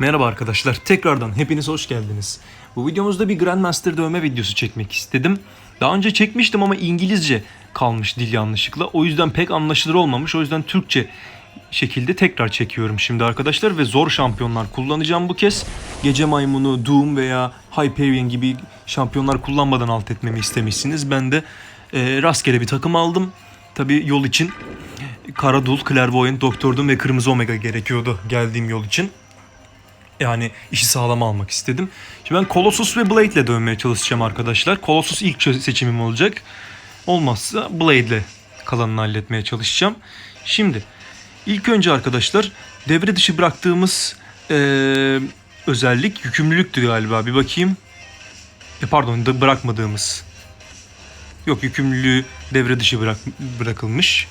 Merhaba arkadaşlar, tekrardan hepiniz hoş geldiniz. Bu videomuzda bir Grandmaster dövme videosu çekmek istedim. Daha önce çekmiştim ama İngilizce kalmış dil yanlışlıkla. O yüzden pek anlaşılır olmamış. O yüzden Türkçe şekilde tekrar çekiyorum şimdi arkadaşlar ve zor şampiyonlar kullanacağım bu kez. Gece Maymunu, Doom veya Hyperion gibi şampiyonlar kullanmadan alt etmemi istemişsiniz. Ben de e, rastgele bir takım aldım. Tabi yol için Karadul, Clairvoyant, Doktor Doom ve Kırmızı Omega gerekiyordu geldiğim yol için. Yani işi sağlam almak istedim. Şimdi ben Colossus ve Blade ile dönmeye çalışacağım arkadaşlar. Colossus ilk seçimim olacak. Olmazsa Blade ile kalanını halletmeye çalışacağım. Şimdi ilk önce arkadaşlar devre dışı bıraktığımız eee, özellik yükümlülüktü galiba. Bir bakayım. E, pardon da bırakmadığımız. Yok yükümlülüğü devre dışı bırak, bırakılmış.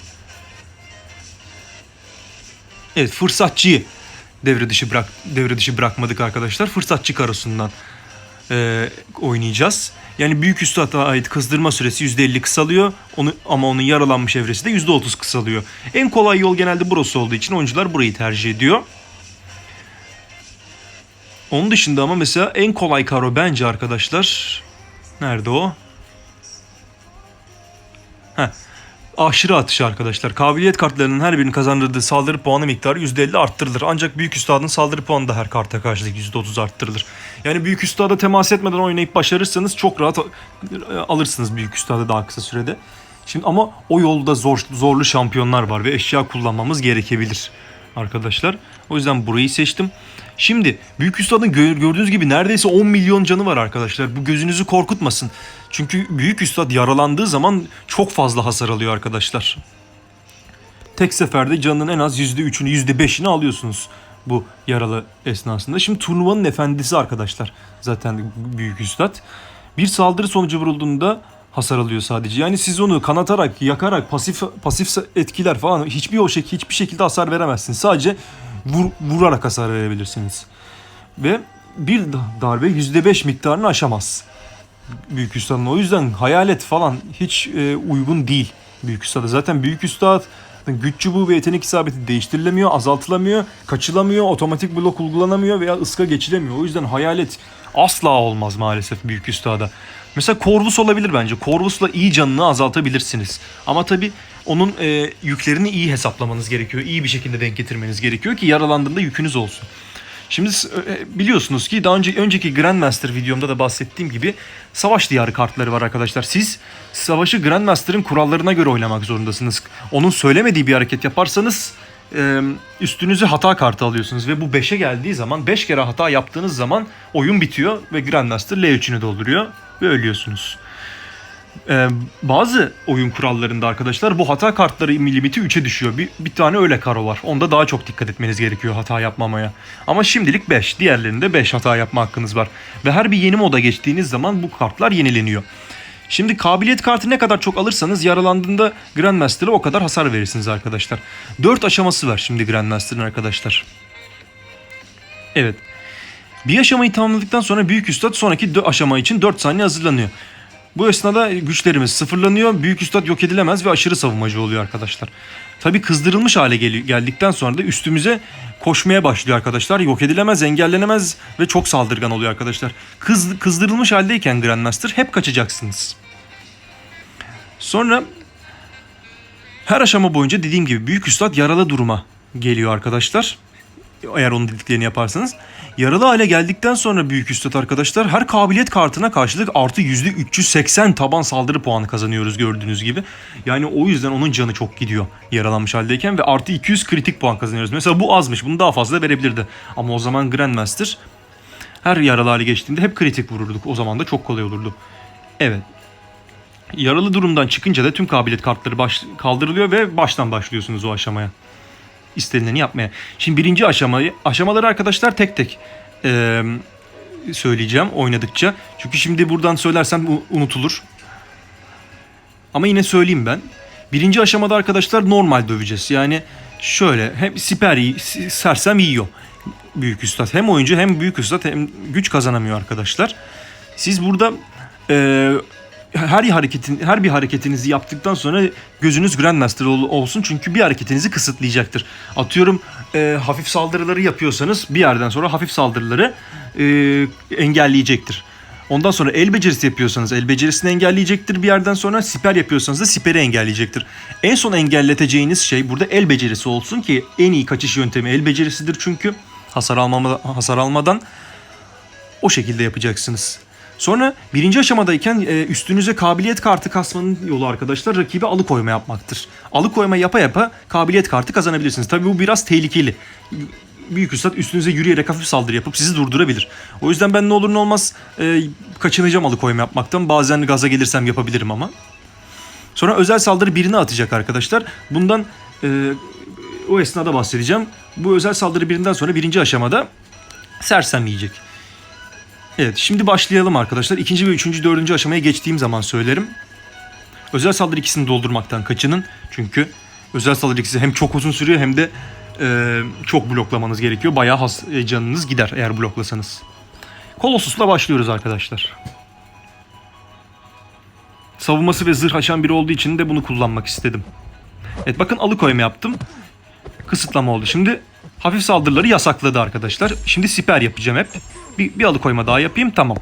Evet fırsatçıyı devre dışı bırak devre dışı bırakmadık arkadaşlar. Fırsatçı karosundan e, oynayacağız. Yani büyük üstada ait kızdırma süresi %50 kısalıyor. Onu ama onun yaralanmış evresi de %30 kısalıyor. En kolay yol genelde burası olduğu için oyuncular burayı tercih ediyor. Onun dışında ama mesela en kolay karo bence arkadaşlar. Nerede o? Heh. Aşırı atış arkadaşlar. Kabiliyet kartlarının her birinin kazandırdığı saldırı puanı miktarı %50 arttırılır. Ancak büyük üstadın saldırı puanı da her karta karşılık %30 arttırılır. Yani büyük üstada temas etmeden oynayıp başarırsanız çok rahat e, alırsınız büyük üstadı daha kısa sürede. Şimdi ama o yolda zor, zorlu şampiyonlar var ve eşya kullanmamız gerekebilir arkadaşlar. O yüzden burayı seçtim. Şimdi Büyük Üstad'ın gö- gördüğünüz gibi neredeyse 10 milyon canı var arkadaşlar. Bu gözünüzü korkutmasın. Çünkü Büyük Üstad yaralandığı zaman çok fazla hasar alıyor arkadaşlar. Tek seferde canının en az %3'ünü %5'ini alıyorsunuz bu yaralı esnasında. Şimdi turnuvanın efendisi arkadaşlar zaten Büyük Üstad. Bir saldırı sonucu vurulduğunda hasar alıyor sadece. Yani siz onu kanatarak, yakarak, pasif pasif etkiler falan hiçbir o şekilde hiçbir şekilde hasar veremezsiniz. Sadece vur, vurarak hasar verebilirsiniz. Ve bir da- darbe %5 miktarını aşamaz. Büyük Üstad'ın. O yüzden hayalet falan hiç e, uygun değil Büyük Üstad'a. Zaten Büyük Üstad güç çubuğu ve yetenek isabeti değiştirilemiyor, azaltılamıyor, kaçılamıyor, otomatik blok uygulanamıyor veya ıska geçilemiyor. O yüzden hayalet asla olmaz maalesef Büyük Üstad'a. Mesela Corvus olabilir bence. Corvus'la iyi canını azaltabilirsiniz. Ama tabii onun e, yüklerini iyi hesaplamanız gerekiyor. İyi bir şekilde denk getirmeniz gerekiyor ki yaralandığında yükünüz olsun. Şimdi e, biliyorsunuz ki daha önce önceki Grandmaster videomda da bahsettiğim gibi savaş diyarı kartları var arkadaşlar. Siz savaşı Grandmaster'ın kurallarına göre oynamak zorundasınız. Onun söylemediği bir hareket yaparsanız e, üstünüze hata kartı alıyorsunuz ve bu 5'e geldiği zaman 5 kere hata yaptığınız zaman oyun bitiyor ve Grandmaster L3'ünü dolduruyor ve ölüyorsunuz. Ee, bazı oyun kurallarında arkadaşlar bu hata kartları limiti 3'e düşüyor. Bir, bir tane öyle karo var. Onda daha çok dikkat etmeniz gerekiyor hata yapmamaya. Ama şimdilik 5. Diğerlerinde 5 hata yapma hakkınız var. Ve her bir yeni moda geçtiğiniz zaman bu kartlar yenileniyor. Şimdi kabiliyet kartı ne kadar çok alırsanız yaralandığında Grandmaster'a o kadar hasar verirsiniz arkadaşlar. 4 aşaması var şimdi Grandmaster'ın arkadaşlar. Evet. Bir aşamayı tamamladıktan sonra Büyük Üstad sonraki aşama için 4 saniye hazırlanıyor. Bu esnada güçlerimiz sıfırlanıyor. Büyük Üstad yok edilemez ve aşırı savunmacı oluyor arkadaşlar. Tabi kızdırılmış hale gel- geldikten sonra da üstümüze koşmaya başlıyor arkadaşlar. Yok edilemez, engellenemez ve çok saldırgan oluyor arkadaşlar. Kız, kızdırılmış haldeyken Grandmaster hep kaçacaksınız. Sonra her aşama boyunca dediğim gibi Büyük Üstad yaralı duruma geliyor arkadaşlar. Eğer onun dediklerini yaparsanız. Yaralı hale geldikten sonra Büyük Üstad arkadaşlar her kabiliyet kartına karşılık artı %380 taban saldırı puanı kazanıyoruz gördüğünüz gibi. Yani o yüzden onun canı çok gidiyor yaralanmış haldeyken ve artı 200 kritik puan kazanıyoruz. Mesela bu azmış bunu daha fazla verebilirdi. Ama o zaman Grandmaster her yaralı hale geçtiğinde hep kritik vururduk. O zaman da çok kolay olurdu. Evet. Yaralı durumdan çıkınca da tüm kabiliyet kartları baş, kaldırılıyor ve baştan başlıyorsunuz o aşamaya istenileni yapmaya. Şimdi birinci aşamayı, aşamaları arkadaşlar tek tek eee, söyleyeceğim oynadıkça. Çünkü şimdi buradan söylersem unutulur. Ama yine söyleyeyim ben. Birinci aşamada arkadaşlar normal döveceğiz. Yani şöyle hem siper sersem yiyor büyük üstad. Hem oyuncu hem büyük üstad hem güç kazanamıyor arkadaşlar. Siz burada eee her hareketin her bir hareketinizi yaptıktan sonra gözünüz Grandmaster ol- olsun çünkü bir hareketinizi kısıtlayacaktır. Atıyorum e, hafif saldırıları yapıyorsanız bir yerden sonra hafif saldırıları e, engelleyecektir. Ondan sonra el becerisi yapıyorsanız el becerisini engelleyecektir bir yerden sonra siper yapıyorsanız da siperi engelleyecektir. En son engelleteceğiniz şey burada el becerisi olsun ki en iyi kaçış yöntemi el becerisidir çünkü hasar almama, hasar almadan o şekilde yapacaksınız. Sonra birinci aşamadayken e, üstünüze kabiliyet kartı kasmanın yolu arkadaşlar rakibe alıkoyma yapmaktır. Alıkoyma yapa yapa kabiliyet kartı kazanabilirsiniz. Tabii bu biraz tehlikeli. Büyük Üstad üstünüze yürüyerek hafif saldırı yapıp sizi durdurabilir. O yüzden ben ne olur ne olmaz e, kaçınacağım alıkoyma yapmaktan. Bazen gaza gelirsem yapabilirim ama. Sonra özel saldırı birini atacak arkadaşlar. Bundan e, o esnada bahsedeceğim. Bu özel saldırı birinden sonra birinci aşamada sersem yiyecek. Evet şimdi başlayalım arkadaşlar. İkinci ve üçüncü, dördüncü aşamaya geçtiğim zaman söylerim. Özel saldırı ikisini doldurmaktan kaçının. Çünkü özel saldırı ikisi hem çok uzun sürüyor hem de e, çok bloklamanız gerekiyor. Bayağı has, e, canınız gider eğer bloklasanız. Colossus'la başlıyoruz arkadaşlar. Savunması ve zırh açan biri olduğu için de bunu kullanmak istedim. Evet bakın alıkoyma yaptım. Kısıtlama oldu. Şimdi hafif saldırıları yasakladı arkadaşlar. Şimdi siper yapacağım hep. Bir, bir alıkoyma daha yapayım tamam.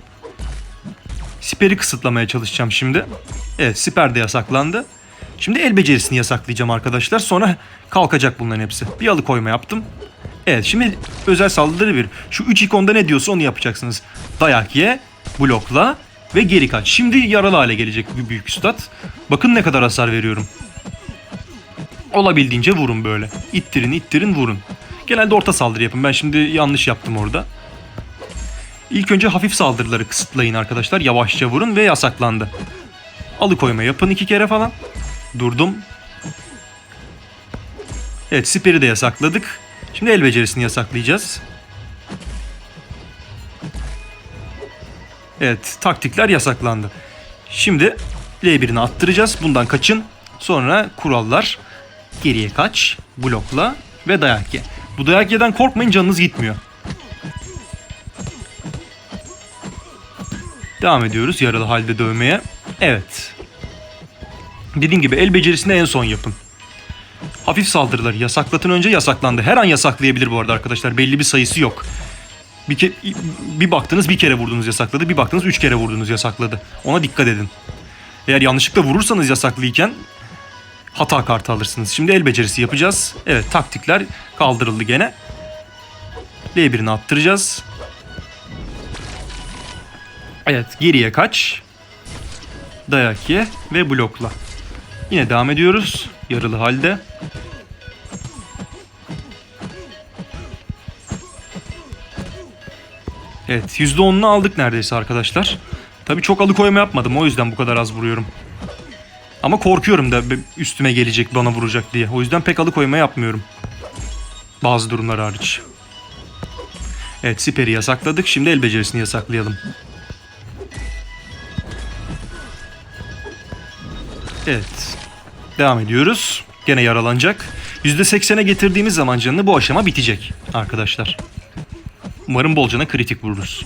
Siperi kısıtlamaya çalışacağım şimdi. Evet siper de yasaklandı. Şimdi el becerisini yasaklayacağım arkadaşlar. Sonra kalkacak bunların hepsi. Bir alıkoyma yaptım. Evet şimdi özel saldırı bir. Şu üç ikonda ne diyorsa onu yapacaksınız. Dayak ye, blokla ve geri kaç. Şimdi yaralı hale gelecek büyük üstad. Bakın ne kadar hasar veriyorum. Olabildiğince vurun böyle. İttirin ittirin vurun. Genelde orta saldırı yapın. Ben şimdi yanlış yaptım orada. İlk önce hafif saldırıları kısıtlayın arkadaşlar. Yavaşça vurun ve yasaklandı. Alıkoyma yapın iki kere falan. Durdum. Evet siperi de yasakladık. Şimdi el becerisini yasaklayacağız. Evet taktikler yasaklandı. Şimdi L1'ini attıracağız. Bundan kaçın. Sonra kurallar. Geriye kaç. Blokla ve dayak ye. Bu dayak yeden korkmayın canınız gitmiyor. Devam ediyoruz yaralı halde dövmeye. Evet. Dediğim gibi el becerisini en son yapın. Hafif saldırıları yasaklatın önce yasaklandı. Her an yasaklayabilir bu arada arkadaşlar. Belli bir sayısı yok. Bir, ke- bir baktınız bir kere vurdunuz yasakladı. Bir baktınız üç kere vurdunuz yasakladı. Ona dikkat edin. Eğer yanlışlıkla vurursanız yasaklıyken hata kartı alırsınız. Şimdi el becerisi yapacağız. Evet taktikler kaldırıldı gene. L1'ini attıracağız. Evet geriye kaç. Dayak ye ve blokla. Yine devam ediyoruz. Yarılı halde. Evet %10'unu aldık neredeyse arkadaşlar. Tabii çok alıkoyma yapmadım o yüzden bu kadar az vuruyorum. Ama korkuyorum da üstüme gelecek bana vuracak diye. O yüzden pek alıkoyma yapmıyorum. Bazı durumlar hariç. Evet siperi yasakladık. Şimdi el becerisini yasaklayalım. Evet. Devam ediyoruz. Gene yaralanacak. %80'e getirdiğimiz zaman canını bu aşama bitecek arkadaşlar. Umarım bol cana kritik vururuz.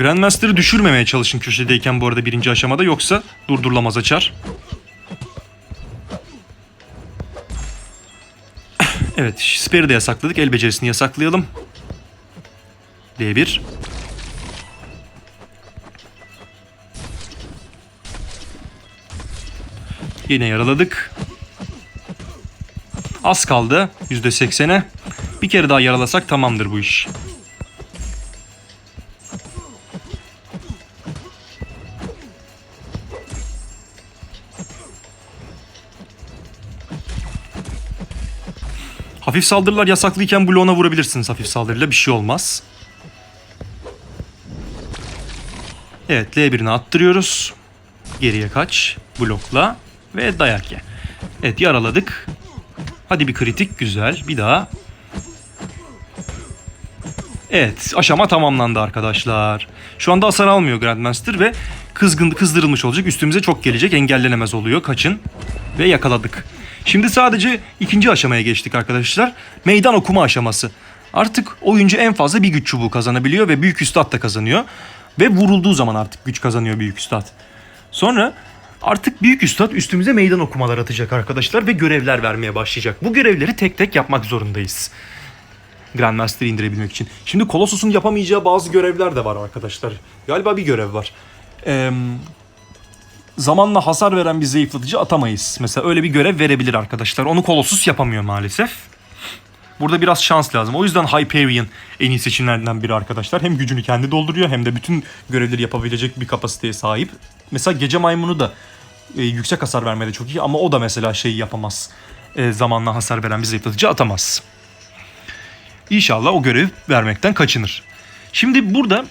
Grandmaster'ı düşürmemeye çalışın köşedeyken bu arada birinci aşamada yoksa durdurulamaz açar. Evet, Sper'i de yasakladık. El becerisini yasaklayalım. D1. Yine yaraladık. Az kaldı. %80'e. Bir kere daha yaralasak tamamdır bu iş. Hafif saldırılar yasaklıyken bloğuna vurabilirsiniz hafif saldırıyla bir şey olmaz. Evet L1'ini attırıyoruz. Geriye kaç. Blokla ve dayak ye. Evet yaraladık. Hadi bir kritik güzel. Bir daha. Evet aşama tamamlandı arkadaşlar. Şu anda hasar almıyor Grandmaster ve kızgın kızdırılmış olacak. Üstümüze çok gelecek engellenemez oluyor. Kaçın. Ve yakaladık. Şimdi sadece ikinci aşamaya geçtik arkadaşlar. Meydan okuma aşaması. Artık oyuncu en fazla bir güç çubuğu kazanabiliyor ve büyük üstad da kazanıyor. Ve vurulduğu zaman artık güç kazanıyor büyük üstad. Sonra artık büyük üstad üstümüze meydan okumalar atacak arkadaşlar ve görevler vermeye başlayacak. Bu görevleri tek tek yapmak zorundayız. Grandmaster'ı indirebilmek için. Şimdi Colossus'un yapamayacağı bazı görevler de var arkadaşlar. Galiba bir görev var. Eee zamanla hasar veren bir zayıflatıcı atamayız. Mesela öyle bir görev verebilir arkadaşlar. Onu Colossus yapamıyor maalesef. Burada biraz şans lazım. O yüzden Hyperion en iyi seçimlerden biri arkadaşlar. Hem gücünü kendi dolduruyor hem de bütün görevleri yapabilecek bir kapasiteye sahip. Mesela Gece Maymunu da e, yüksek hasar vermede çok iyi ama o da mesela şeyi yapamaz. E, zamanla hasar veren bir zayıflatıcı atamaz. İnşallah o görevi vermekten kaçınır. Şimdi burada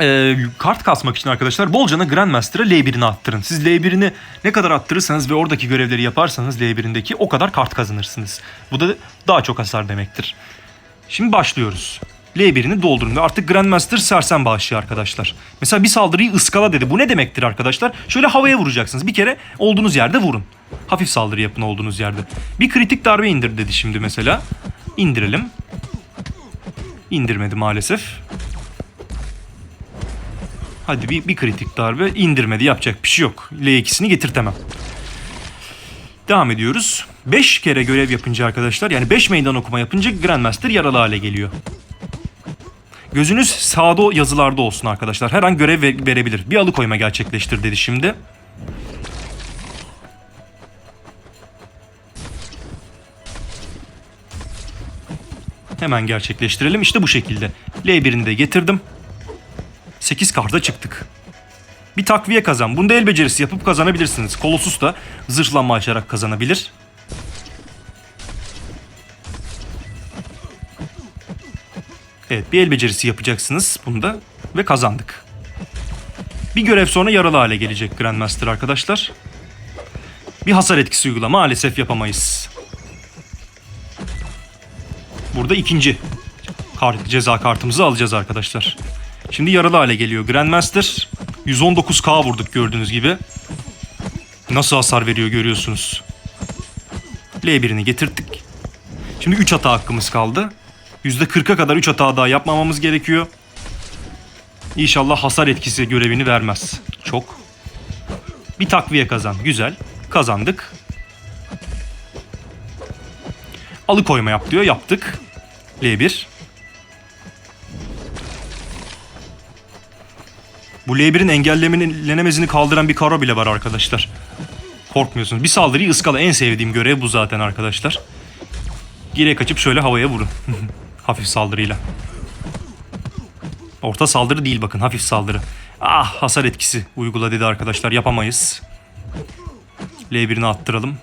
e, kart kasmak için arkadaşlar bolcana Grandmaster'a L1'ini attırın. Siz L1'ini ne kadar attırırsanız ve oradaki görevleri yaparsanız L1'indeki o kadar kart kazanırsınız. Bu da daha çok hasar demektir. Şimdi başlıyoruz. L1'ini doldurun ve artık Grandmaster sersem bağışlıyor arkadaşlar. Mesela bir saldırıyı ıskala dedi. Bu ne demektir arkadaşlar? Şöyle havaya vuracaksınız. Bir kere olduğunuz yerde vurun. Hafif saldırı yapın olduğunuz yerde. Bir kritik darbe indir dedi şimdi mesela. İndirelim. İndirmedi maalesef. Hadi bir, bir kritik darbe indirmedi yapacak bir şey yok. L2'sini getirtemem. Devam ediyoruz. 5 kere görev yapınca arkadaşlar yani 5 meydan okuma yapınca Grandmaster yaralı hale geliyor. Gözünüz sağda yazılarda olsun arkadaşlar. Her an görev ver- verebilir. Bir alıkoyma gerçekleştir dedi şimdi. Hemen gerçekleştirelim. İşte bu şekilde. L1'ini de getirdim. 8 karta çıktık. Bir takviye kazan. Bunda el becerisi yapıp kazanabilirsiniz. Colossus da zırhlanma açarak kazanabilir. Evet bir el becerisi yapacaksınız bunda ve kazandık. Bir görev sonra yaralı hale gelecek Grandmaster arkadaşlar. Bir hasar etkisi uygula maalesef yapamayız. Burada ikinci kart, ceza kartımızı alacağız arkadaşlar. Şimdi yaralı hale geliyor. Grandmaster 119k vurduk gördüğünüz gibi. Nasıl hasar veriyor görüyorsunuz. L1'ini getirdik. Şimdi 3 hata hakkımız kaldı. %40'a kadar 3 hata daha yapmamamız gerekiyor. İnşallah hasar etkisi görevini vermez. Çok. Bir takviye kazan. Güzel. Kazandık. Alıkoyma yap diyor. Yaptık. L1. Bu L1'in engellenemezini kaldıran bir karo bile var arkadaşlar. Korkmuyorsunuz. Bir saldırıyı ıskala. En sevdiğim görev bu zaten arkadaşlar. Geriye kaçıp şöyle havaya vurun. hafif saldırıyla. Orta saldırı değil bakın. Hafif saldırı. Ah hasar etkisi uygula dedi arkadaşlar. Yapamayız. L1'ini attıralım.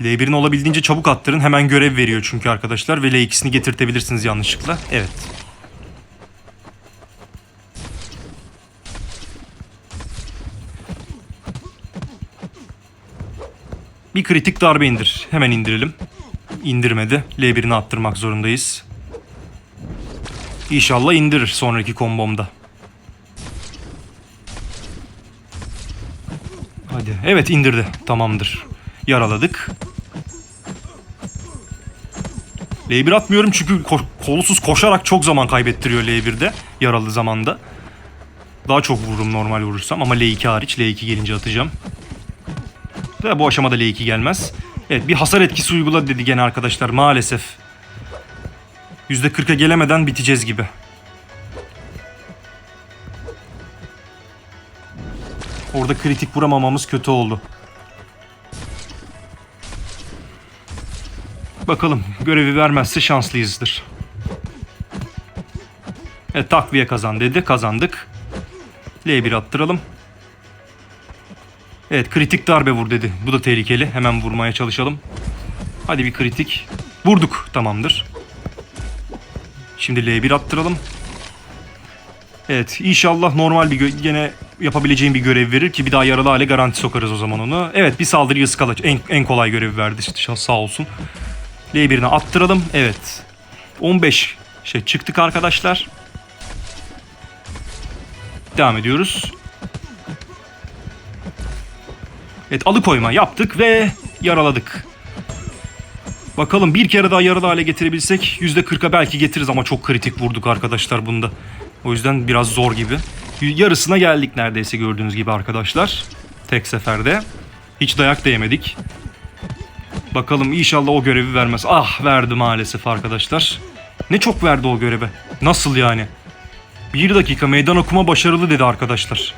L1'ini olabildiğince çabuk attırın. Hemen görev veriyor çünkü arkadaşlar. Ve L2'sini getirtebilirsiniz yanlışlıkla. Evet. Bir kritik darbe indir. Hemen indirelim. İndirmedi. L1'ini attırmak zorundayız. İnşallah indirir sonraki kombomda. Hadi. Evet indirdi. Tamamdır. Yaraladık. L1 atmıyorum çünkü ko- kolusuz koşarak çok zaman kaybettiriyor L1'de. Yaralı zamanda. Daha çok vururum normal vurursam ama L2 hariç. L2 gelince atacağım. Ve bu aşamada L2 gelmez. Evet bir hasar etkisi uygula dedi gene arkadaşlar maalesef. %40'a gelemeden biteceğiz gibi. Orada kritik vuramamamız kötü oldu. Bakalım görevi vermezse şanslıyızdır. Evet takviye kazan dedi. Kazandık. L1 attıralım. Evet kritik darbe vur dedi. Bu da tehlikeli. Hemen vurmaya çalışalım. Hadi bir kritik. Vurduk. Tamamdır. Şimdi L1 attıralım. Evet inşallah normal bir gene yapabileceğim bir görev verir ki bir daha yaralı hale garanti sokarız o zaman onu. Evet bir saldırıyı ıskala. En, en kolay görevi verdi işte sağ olsun. L1'ini attıralım. Evet. 15 şey çıktık arkadaşlar. Devam ediyoruz. Evet alıkoyma yaptık ve yaraladık. Bakalım bir kere daha yaralı hale getirebilsek %40'a belki getiririz ama çok kritik vurduk arkadaşlar bunda. O yüzden biraz zor gibi. Yarısına geldik neredeyse gördüğünüz gibi arkadaşlar. Tek seferde. Hiç dayak da yemedik. Bakalım inşallah o görevi vermez. Ah verdi maalesef arkadaşlar. Ne çok verdi o göreve. Nasıl yani? Bir dakika meydan okuma başarılı dedi arkadaşlar.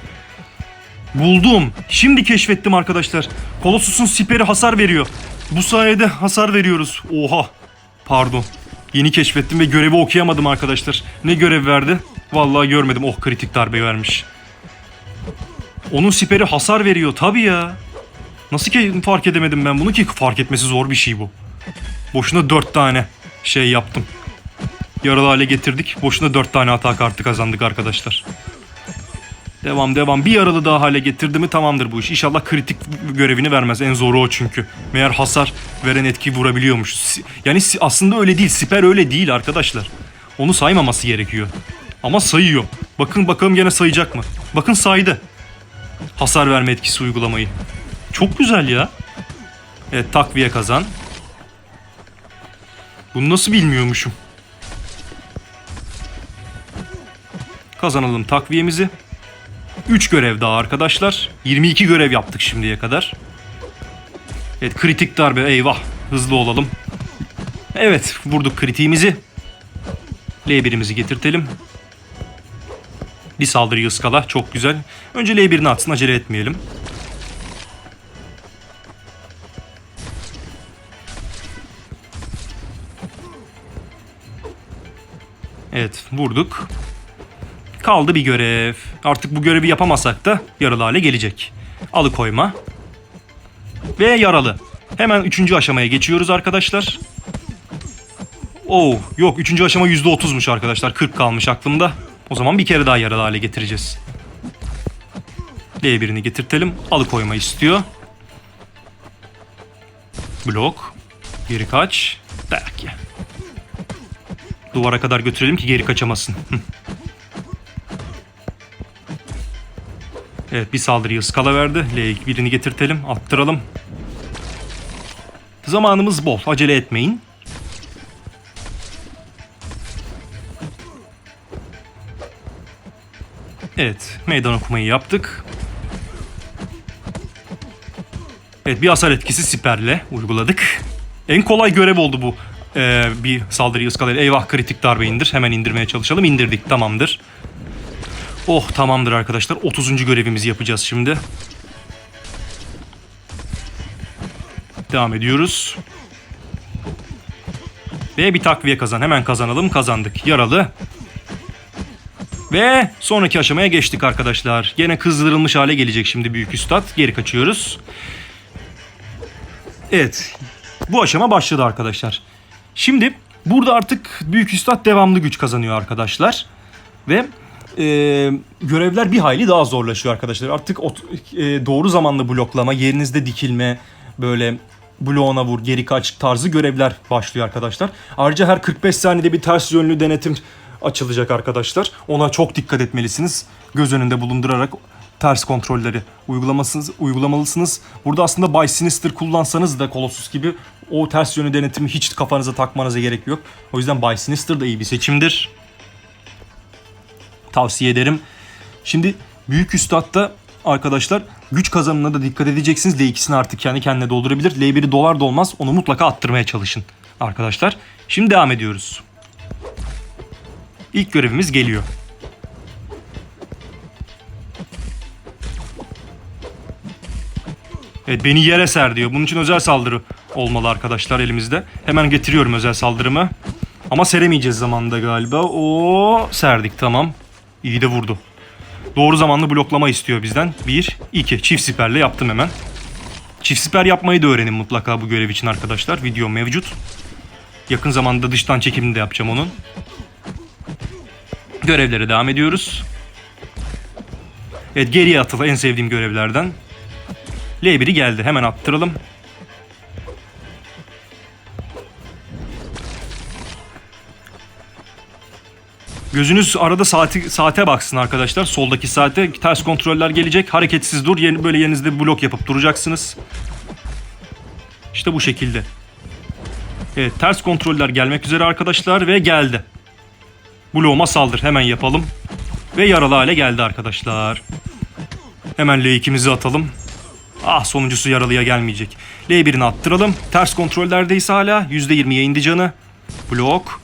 Buldum. Şimdi keşfettim arkadaşlar. Colossus'un siperi hasar veriyor. Bu sayede hasar veriyoruz. Oha. Pardon. Yeni keşfettim ve görevi okuyamadım arkadaşlar. Ne görev verdi? Vallahi görmedim. Oh kritik darbe vermiş. Onun siperi hasar veriyor. Tabii ya. Nasıl ki fark edemedim ben bunu ki fark etmesi zor bir şey bu. Boşuna dört tane şey yaptım. Yaralı hale getirdik. Boşuna dört tane hata kartı kazandık arkadaşlar. Devam devam. Bir yaralı daha hale getirdi mi tamamdır bu iş. İnşallah kritik görevini vermez. En zoru o çünkü. Meğer hasar veren etki vurabiliyormuş. Yani aslında öyle değil. Siper öyle değil arkadaşlar. Onu saymaması gerekiyor. Ama sayıyor. Bakın bakalım gene sayacak mı? Bakın saydı. Hasar verme etkisi uygulamayı. Çok güzel ya. Evet takviye kazan. Bunu nasıl bilmiyormuşum? Kazanalım takviyemizi. 3 görev daha arkadaşlar. 22 görev yaptık şimdiye kadar. Evet kritik darbe eyvah. Hızlı olalım. Evet vurduk kritiğimizi. L1'imizi getirtelim. Bir saldırıyı ıskala. Çok güzel. Önce L1'ini atsın acele etmeyelim. Evet vurduk. Kaldı bir görev. Artık bu görevi yapamasak da yaralı hale gelecek. Alıkoyma. Ve yaralı. Hemen üçüncü aşamaya geçiyoruz arkadaşlar. Oh yok üçüncü aşama %30'muş arkadaşlar. 40 kalmış aklımda. O zaman bir kere daha yaralı hale getireceğiz. L1'ini getirtelim. Alıkoyma istiyor. Blok. Geri kaç. Dayak ye. Duvara kadar götürelim ki geri kaçamasın. Evet bir saldırıyı ıskala verdi. L1'ini getirtelim. Attıralım. Zamanımız bol. Acele etmeyin. Evet. Meydan okumayı yaptık. Evet bir hasar etkisi siperle uyguladık. En kolay görev oldu bu. Ee, bir saldırıyı ıskalayın. Eyvah kritik darbe indir. Hemen indirmeye çalışalım. İndirdik tamamdır. Oh tamamdır arkadaşlar. 30. görevimizi yapacağız şimdi. Devam ediyoruz. Ve bir takviye kazan. Hemen kazanalım. Kazandık. Yaralı. Ve sonraki aşamaya geçtik arkadaşlar. Gene kızdırılmış hale gelecek şimdi büyük üstad. Geri kaçıyoruz. Evet. Bu aşama başladı arkadaşlar. Şimdi burada artık büyük üstad devamlı güç kazanıyor arkadaşlar. Ve e, görevler bir hayli daha zorlaşıyor arkadaşlar. Artık ot- e, doğru zamanlı bloklama, yerinizde dikilme, böyle bloğuna vur, geri kaç tarzı görevler başlıyor arkadaşlar. Ayrıca her 45 saniyede bir ters yönlü denetim açılacak arkadaşlar. Ona çok dikkat etmelisiniz. Göz önünde bulundurarak ters kontrolleri uygulamasınız, uygulamalısınız. Burada aslında Bay Sinister kullansanız da Colossus gibi o ters yönlü denetimi hiç kafanıza takmanıza gerek yok. O yüzden Bay Sinister da iyi bir seçimdir tavsiye ederim. Şimdi Büyük Üstad'da arkadaşlar güç kazanımına da dikkat edeceksiniz. L2'sini artık kendi kendine doldurabilir. L1'i dolar da olmaz. Onu mutlaka attırmaya çalışın arkadaşlar. Şimdi devam ediyoruz. İlk görevimiz geliyor. Evet beni yere ser diyor. Bunun için özel saldırı olmalı arkadaşlar elimizde. Hemen getiriyorum özel saldırımı. Ama seremeyeceğiz zamanında galiba. O serdik tamam. İyi de vurdu. Doğru zamanlı bloklama istiyor bizden. Bir, iki. Çift siperle yaptım hemen. Çift siper yapmayı da öğrenin mutlaka bu görev için arkadaşlar. Video mevcut. Yakın zamanda dıştan çekimini de yapacağım onun. Görevlere devam ediyoruz. Evet geriye atılı en sevdiğim görevlerden. L1'i geldi. Hemen attıralım. Gözünüz arada saati, saate baksın arkadaşlar. Soldaki saate ters kontroller gelecek. Hareketsiz dur. Yeni, böyle yerinizde blok yapıp duracaksınız. İşte bu şekilde. Evet ters kontroller gelmek üzere arkadaşlar ve geldi. Bloğuma saldır hemen yapalım. Ve yaralı hale geldi arkadaşlar. Hemen L2'mizi atalım. Ah sonuncusu yaralıya gelmeyecek. L1'ini attıralım. Ters kontrollerdeyiz hala. %20'ye indi canı. Blok.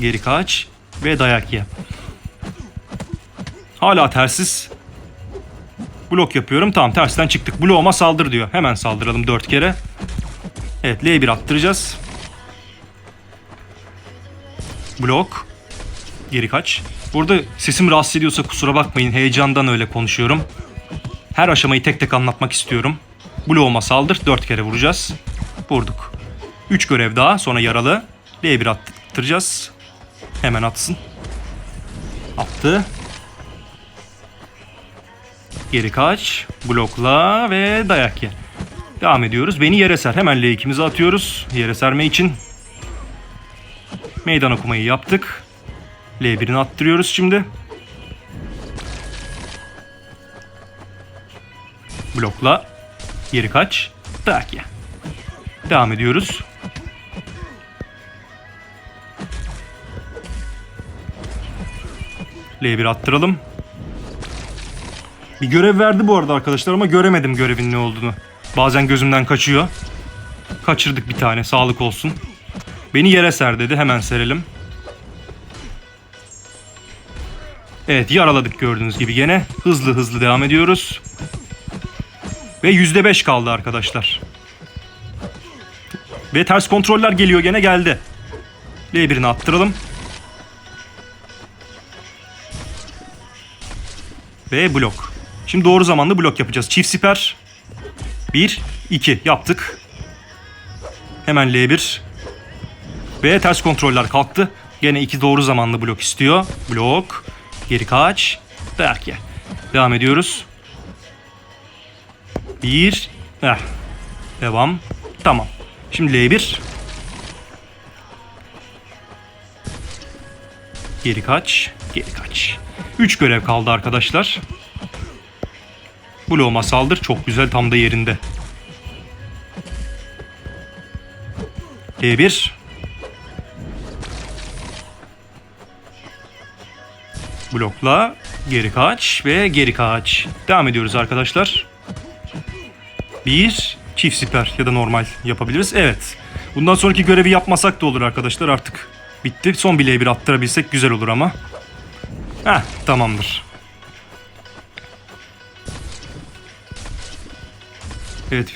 Geri kaç. Ve dayak ye. Hala tersiz. Blok yapıyorum. Tamam tersten çıktık. Bloğuma saldır diyor. Hemen saldıralım 4 kere. Evet L1 attıracağız. Blok. Geri kaç. Burada sesim rahatsız ediyorsa kusura bakmayın. Heyecandan öyle konuşuyorum. Her aşamayı tek tek anlatmak istiyorum. Bloğuma saldır. 4 kere vuracağız. Vurduk. 3 görev daha. Sonra yaralı. L1 attıracağız. Hemen atsın. Attı. Geri kaç. Blokla ve dayak ye. Devam ediyoruz. Beni yere ser. Hemen L2'mizi atıyoruz. Yere serme için. Meydan okumayı yaptık. L1'ini attırıyoruz şimdi. Blokla. Geri kaç. Dayak ye. Devam ediyoruz. L1 attıralım. Bir görev verdi bu arada arkadaşlar ama göremedim görevin ne olduğunu. Bazen gözümden kaçıyor. Kaçırdık bir tane sağlık olsun. Beni yere ser dedi hemen serelim. Evet yaraladık gördüğünüz gibi gene. Hızlı hızlı devam ediyoruz. Ve %5 kaldı arkadaşlar. Ve ters kontroller geliyor gene geldi. L1'ini attıralım. Ve blok. Şimdi doğru zamanlı blok yapacağız. Çift siper. 1, 2 yaptık. Hemen L1. Ve ters kontroller kalktı. Gene iki doğru zamanlı blok istiyor. Blok. Geri kaç. Ye. Devam ediyoruz. 1. Eh. Devam. Tamam. Şimdi L1. Geri kaç. Geri kaç. 3 görev kaldı arkadaşlar. Bloğuma saldır. Çok güzel tam da yerinde. E1. Blokla geri kaç ve geri kaç. Devam ediyoruz arkadaşlar. Bir çift siper ya da normal yapabiliriz. Evet. Bundan sonraki görevi yapmasak da olur arkadaşlar artık. Bitti. Son bileği bir attırabilsek güzel olur ama. Heh tamamdır. Evet.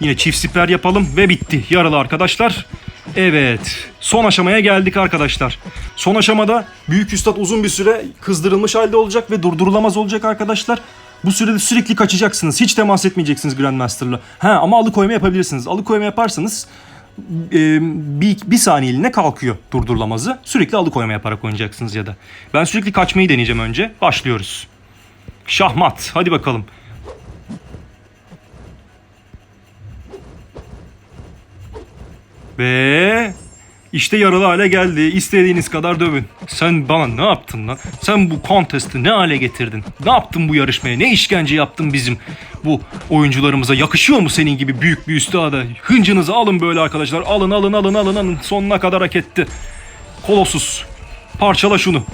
Yine çift siper yapalım ve bitti. Yaralı arkadaşlar. Evet. Son aşamaya geldik arkadaşlar. Son aşamada Büyük Üstad uzun bir süre kızdırılmış halde olacak ve durdurulamaz olacak arkadaşlar. Bu sürede sürekli kaçacaksınız. Hiç temas etmeyeceksiniz Grandmaster'la. Ha ama alıkoyma yapabilirsiniz. Alıkoyma yaparsanız e, bir, bir saniyeliğine kalkıyor durdurulamazı. Sürekli alıkoyma yaparak oynayacaksınız ya da. Ben sürekli kaçmayı deneyeceğim önce. Başlıyoruz. Şahmat. Hadi bakalım. Ve işte yaralı hale geldi. İstediğiniz kadar dövün. Sen bana ne yaptın lan? Sen bu contest'i ne hale getirdin? Ne yaptın bu yarışmaya? Ne işkence yaptın bizim bu oyuncularımıza? Yakışıyor mu senin gibi büyük bir üstada? Hıncınızı alın böyle arkadaşlar. Alın alın alın alın alın. Sonuna kadar hak etti. Kolosus. Parçala şunu.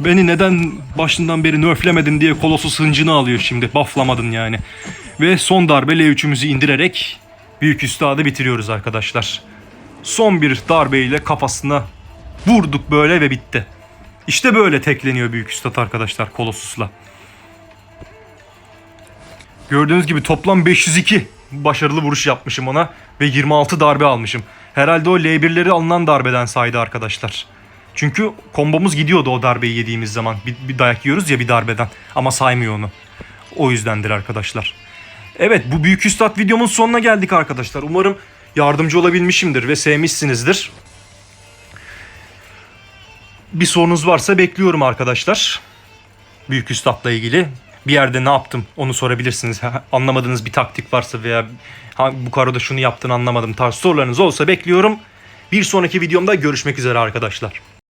Beni neden başından beri nörflemedin diye Kolosus hıncını alıyor şimdi. Bufflamadın yani. Ve son darbe L3'ümüzü indirerek büyük üstadı bitiriyoruz arkadaşlar. Son bir darbeyle kafasına vurduk böyle ve bitti. İşte böyle tekleniyor büyük üstad arkadaşlar Kolossus'la. Gördüğünüz gibi toplam 502 başarılı vuruş yapmışım ona ve 26 darbe almışım. Herhalde o L1'leri alınan darbeden saydı arkadaşlar. Çünkü kombomuz gidiyordu o darbeyi yediğimiz zaman. Bir, bir dayak yiyoruz ya bir darbeden ama saymıyor onu. O yüzdendir arkadaşlar. Evet bu büyük üstad videomun sonuna geldik arkadaşlar. Umarım yardımcı olabilmişimdir ve sevmişsinizdir. Bir sorunuz varsa bekliyorum arkadaşlar. Büyük üstadla ilgili. Bir yerde ne yaptım onu sorabilirsiniz. Anlamadığınız bir taktik varsa veya bu karoda şunu yaptın anlamadım tarz sorularınız olsa bekliyorum. Bir sonraki videomda görüşmek üzere arkadaşlar.